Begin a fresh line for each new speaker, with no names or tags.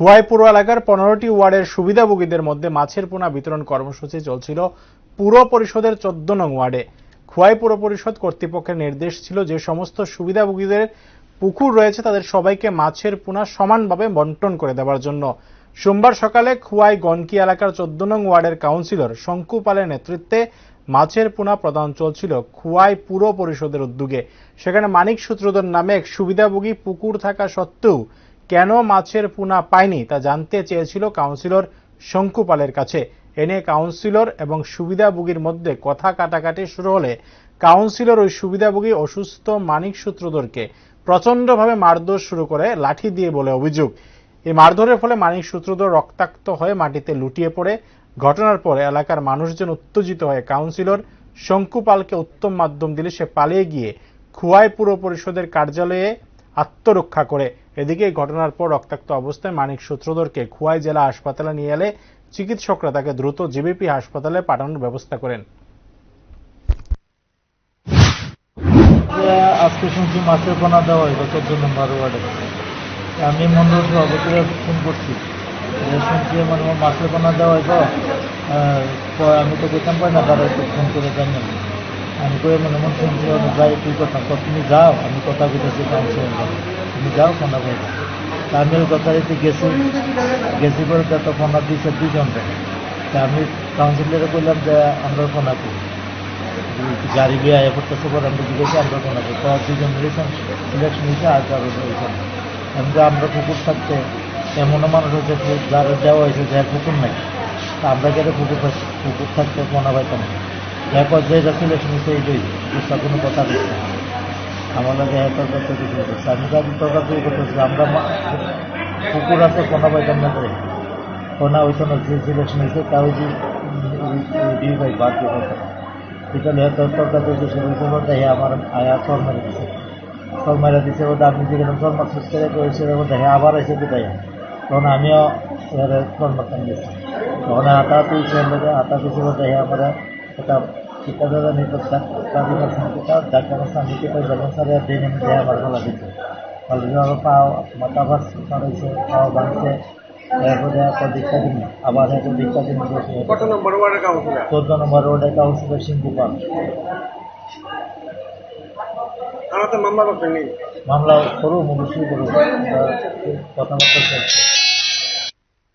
খুয়াইপুর এলাকার পনেরোটি ওয়ার্ডের সুবিধাভোগীদের মধ্যে মাছের পোনা বিতরণ কর্মসূচি চলছিল পুর পরিষদের চোদ্দ নং ওয়ার্ডে। খুয়াই পুর পরিষদ কর্তৃপক্ষের নির্দেশ ছিল যে সমস্ত সুবিধাভোগীদের পুকুর রয়েছে, তাদের সবাইকে মাছের পোনা সমানভাবে বন্টন করে দেওয়ার জন্য। সোমবার সকালে খুয়াই গনকি এলাকার চোদ্দ নং ওয়ার্ডের কাউন্সিলর শঙ্কু পালের নেতৃত্বে মাছের পোনা প্রদান চলছিল খুয়াই পুর পরিষদের উদ্যোগে। সেখানে মানিক সূত্রধর নামে এক সুবিধাভোগী পুকুর থাকা সত্ত্বেও কেন মাছের পোনা পায়নি তা জানতে চেয়েছিল কাউন্সিলর শঙ্কু পালের কাছে। এনে কাউন্সিলর এবং সুবিধাভোগীর মধ্যে কথা কাটাকাটি শুরু হলে কাউন্সিলর ওই সুবিধাভোগী অসুস্থ মানিক সূত্রধরকে প্রচণ্ডভাবে মারধর শুরু করে লাঠি দিয়ে বলে অভিযোগ। এই মারধরের ফলে মানিক সূত্রধর রক্তাক্ত হয়ে মাটিতে লুটিয়ে পড়ে। ঘটনার পরে এলাকার মানুষজন উত্তেজিত হয়ে কাউন্সিলর শঙ্কু পালকে উত্তম মাধ্যম দিলে সে পালিয়ে গিয়ে খুয়াই পুর পরিষদের কার্যালয়ে আত্মরক্ষা করে। এদিকে ঘটনার পর রক্তাক্ত অবস্থায় মানিক সূত্রধরকে খুয়াই জেলা হাসপাতালে নিয়ে এলে চিকিৎসকরা তাকে দ্রুত জিবিপি হাসপাতালে পাঠানোর ব্যবস্থা করেন।
আজকে শুনছি মাছের পোনা দেওয়া হইব চোদ্দ নম্বর ওয়ার্ডে আমি মন্ডল সভাপতিরে ফোন করছি। শুনছি মানে মাছের পোনা দেওয়া কয় আমি তো যেতাম পাই না, তারা ফোন করে জানি আমি করে মনে মনে শুনছি আমি যাই তুই কথা কর, তুমি যাও আমি কথা বলেছি কাউন্সিলর তুমি যাও ফোনা পাইব তা আমি ওই কথা রেখে গেছি। গেছি করে তো ফোনা দিয়েছে দুজন আমি কাউন্সিলরে বললাম যে আমরা ফোনা করি গাড়ি দিয়ে আয়া করতেছে পরে আমরা জিজ্ঞেস আমরা কোনো তো দুজন মিলেছেন সিলেকশন হয়েছে আর কারও হয়েছেন আমরা আমরা পুকুর থাকতে এমনও মানুষ হচ্ছে যে যারা দেওয়া হয়েছে যার পুকুর নাই। তা আমরা গেলে পুকুর থাক- পুকুর থাকতে মনে পাইতাম না? এরপর যে যা সিলেকশন হয়েছে এইটাই বুঝতে কোনো কথা বলছে না। আমার লাগে এত করতে কিছু করছে আমি তাদের তর্কা তৈরি করতেছি আমরা পুকুর আছে, কোনো পাইতাম না করে কোনা হইতো না যে সিলেকশন হয়েছে, তাও যে ডিউ ভাই বাদ দিয়ে করতাম বিকালে তরকার তো শুরু হয়েছিল দেখে আমার আয়া চল মেরে দিছে। চল মেরে দিছে ও আমি যেখানে চল মাছ করে করেছে ও দেখে আবার এসে বিদায় তখন আমিও এর চল মারতাম গেছি। তখন আটা তুলছে আটা দিছে ও দেখে আমার একটা ঠিকাদার নিতে কাজীর সংখ্যা ডাক্তার আমি কেটে যাবেন স্যার দিন আমি দেয় গলা দিচ্ছে ফলে আমার পাও মাথা ভাস মারাইছে পাও ভাঙছে এরপরে একটা দীক্ষা দিন আবার একটা দীক্ষা দিন চোদ্দ নম্বর রোডে কাউন্সিলর সিন্ধু পাল
মামলা করতে নেই
মামলা করুন অবশ্যই করুন কথাবার্তা চলছে